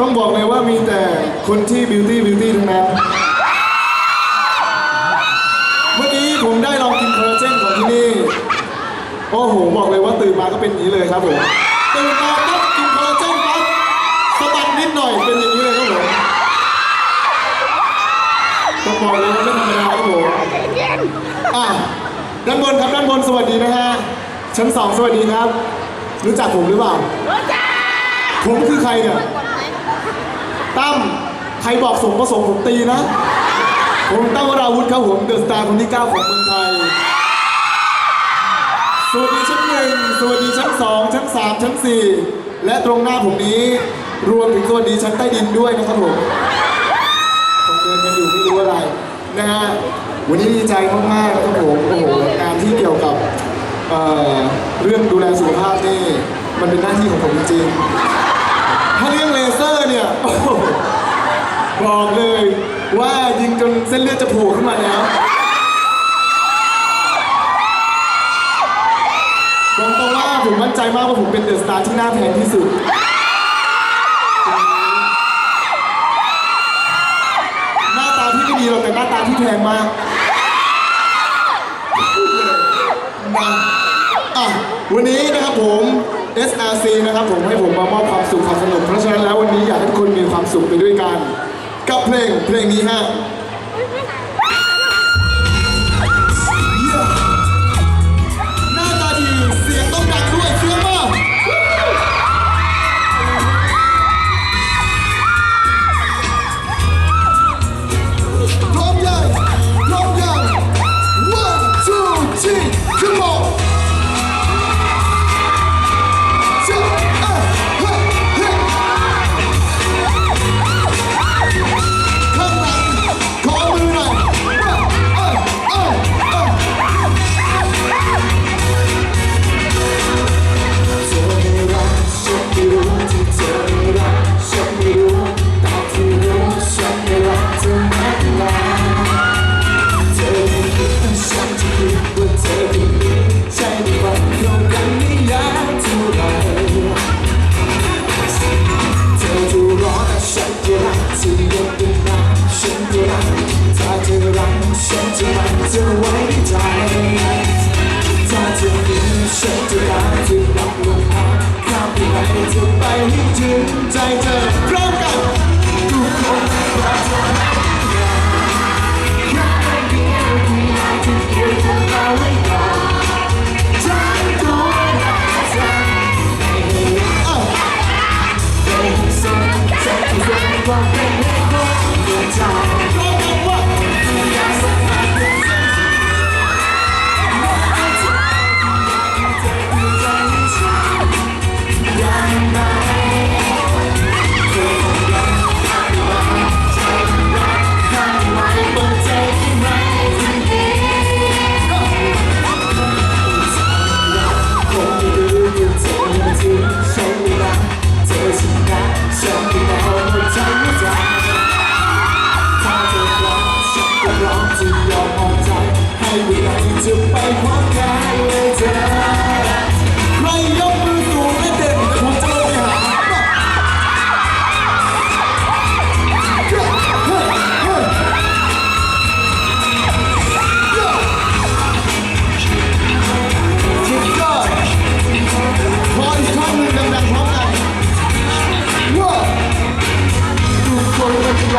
ต้องบอกเลยว่ามีแต่คนที่บิวตี้บิวตี้ทั้งนั้น เมื่อกี้ผมได้ลองกินคอลลาเจนของที่นี่ โอ้โห บอกเลยว่าตื่นมาก็เป็นอย่างนี้เลยครับผม ตื่นมาปั๊บกินคอลลาเจนปั๊บสะบัดนิดหน่อยเป็นอย่างนี้เลยครับผมต้องบอกเลยว่าไม่ธรรมดาครับผมอะด้านบนครับด้านบนสวัสดีนะฮะชั้นสองสวัสดีครับ รู้จักผมหรือเปล่าผมคือใครเนี่ย ตั้มใครบอกส่งก็ส่งผมตีนะ ผมตั้มวราวุธครับผมเดอะสตาร์คนที่9ของเมืองไทย สวัสดีชั้นหนึ่งสวัสดีชั้นสองชั้นสามชั้นสี่และตรงหน้าผมนี้รวมถึงสวัสดีชั้นใต้ดินด้วยนะครับผมผมเดินกันอยู่ไม่รู้อะไรนะฮะวันนี้ดีใจมากๆครับผมโอ้โหงานที่เกี่ยวกับเอ่อเรื่องดูแลสุขภาพนี่มันเป็นหน้าที่ของผมจริง ถ้าเรื่องเลเซอร์เนี่ยโอ้โหบอกเลยว่ายิงจนเส้นเลือดจะโผล่ขึ้นมาแล้วบอกตรงว่าผมมั่นใจมากว่าผมเป็นเดอะสตาร์ที่น่าแพงที่สุด หน้าตาที่ไม่ดีหรอกแต่หน้าตาที่แพงมากนะอะวันนี้นะครับผม SRC นะครับผมให้ผมมามอบความสุขความสนุกเพราะฉะนั้นแล้ววันนี้อยากให้ทุกคนมีความสุขไปด้วยกัน กับเพลงเพลงนี้ฮะ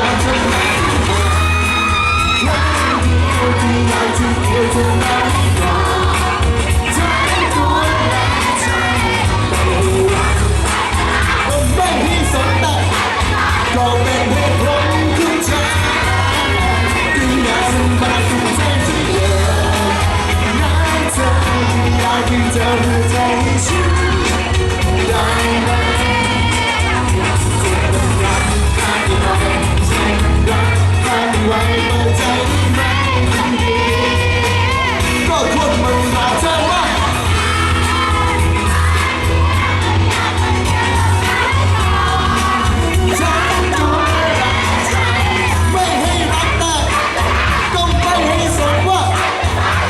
i'll do it i'll do it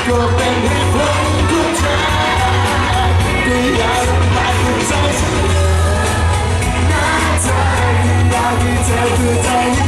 ก็เป็นเหตุผลของเธอก็ยากสัมผัสหัใจฉันนะเธออยากให้เธอเข้ใจ